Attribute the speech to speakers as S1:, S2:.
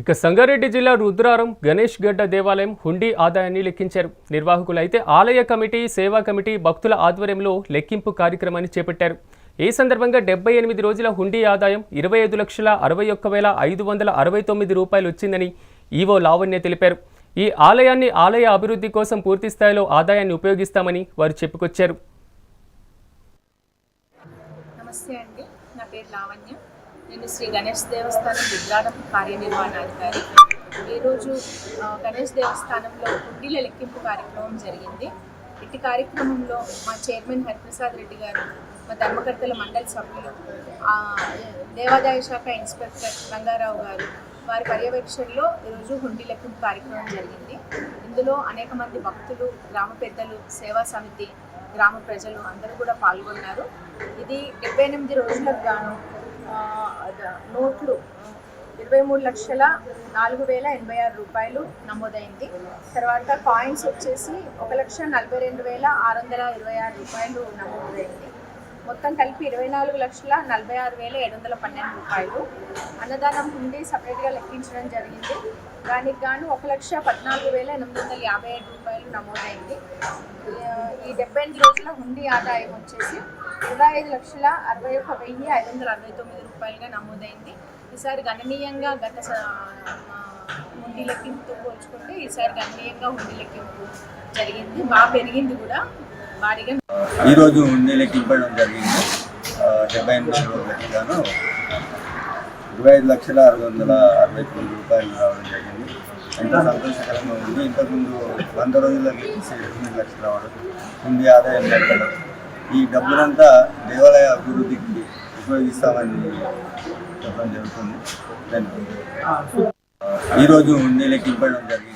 S1: ఇక సంగారెడ్డి జిల్లా రుద్రారం గణేష్ గడ్డ దేవాలయం హుండీ ఆదాయాన్ని లెక్కించారు. నిర్వాహకులైతే ఆలయ కమిటీ సేవా కమిటీ భక్తుల ఆధ్వర్యంలో లెక్కింపు కార్యక్రమాన్ని చేపట్టారు. ఈ సందర్భంగా డెబ్బై ఎనిమిది రోజుల హుండీ ఆదాయం ఇరవై ఐదు లక్షల అరవై ఒక్క వేల ఐదు వందల అరవై తొమ్మిది రూపాయలు వచ్చిందని ఈవో లావణ్య తెలిపారు. ఈ ఆలయాన్ని ఆలయ అభివృద్ధి కోసం పూర్తి స్థాయిలో ఆదాయాన్ని ఉపయోగిస్తామని వారు చెప్పుకొచ్చారు.
S2: నమస్తే అండి. నా పేరు లావణ్య. నేను శ్రీ గణేష్ దేవస్థానం రుద్రాడం కార్యనిర్వహణాధికారి. ఈరోజు గణేష్ దేవస్థానంలో హుండీల లెక్కింపు కార్యక్రమం జరిగింది. ఇట్టి కార్యక్రమంలో మా చైర్మన్ హరిప్రసాద్ రెడ్డి గారు మా ధర్మకర్తల మండలి సభ్యులు దేవాదాయ శాఖ ఇన్స్పెక్టర్ రంగారావు గారు వారి పర్యవేక్షణలో ఈరోజు హుండీ లెక్కింపు కార్యక్రమం జరిగింది. ఇందులో అనేక మంది భక్తులు గ్రామ పెద్దలు సేవా సమితి గ్రామ ప్రజలు అందరూ కూడా పాల్గొన్నారు. ఇది డెబ్బై ఎనిమిది రోజులకు గాను నోట్లు ఇరవై మూడు లక్షల నాలుగు వేల ఎనభై ఆరు రూపాయలు నమోదైంది. తర్వాత కాయిన్స్ వచ్చేసి ఒక లక్ష నలభై రెండు వేల ఆరు వందల ఇరవై ఆరు రూపాయలు నమోదైంది. మొత్తం కలిపి ఇరవై నాలుగు లక్షల నలభై ఆరు వేల ఏడు వందల పన్నెండు రూపాయలు. అన్నదానం హుండీ సపరేట్గా లెక్కించడం జరిగింది. దానికి గాను ఒక లక్ష పద్నాలుగు వేల ఎనిమిది వందల యాభై ఏడు రూపాయలు నమోదైంది. ఈ- డెబ్బై ఎనిమిది రోజుల హుండీ ఆదాయం వచ్చేసి ఇరవై ఐదు లక్షల అరవై ఒక వెయ్యి ఐదు వందల అరవై తొమ్మిది రూపాయలుగా నమోదైంది. ఈసారి గణనీయంగా గత హుండీ లెక్కింపుతో పోల్చుకుంటే ఈసారి గణనీయంగా హుండీ లెక్కింపు జరిగింది. బాగా పెరిగింది కూడా. భారీగా
S3: ఈరోజు హుండీ లెక్కింపడం జరిగింది. డెబ్బై ఎనిమిది రోజులకి గాను ఇరవై ఐదు లక్షల అరవై వందల అరవై తొమ్మిది రూపాయలు రావడం జరిగింది. ఎంతో సంతోషకరంగా ఉంది. ఇంతకుముందు వంద రోజుల్లో లెక్కిస్తే ఎనిమిది లక్షలు రావడం ఉంది ఆదాయం పెరగడం ఈ డబ్బులంతా దేవాలయ అభివృద్ధికి ఉపయోగిస్తామని చెప్పడం జరుగుతుంది. ధన్యవాదాలు. ఈరోజు ఉండి లెక్కింపడం జరిగింది.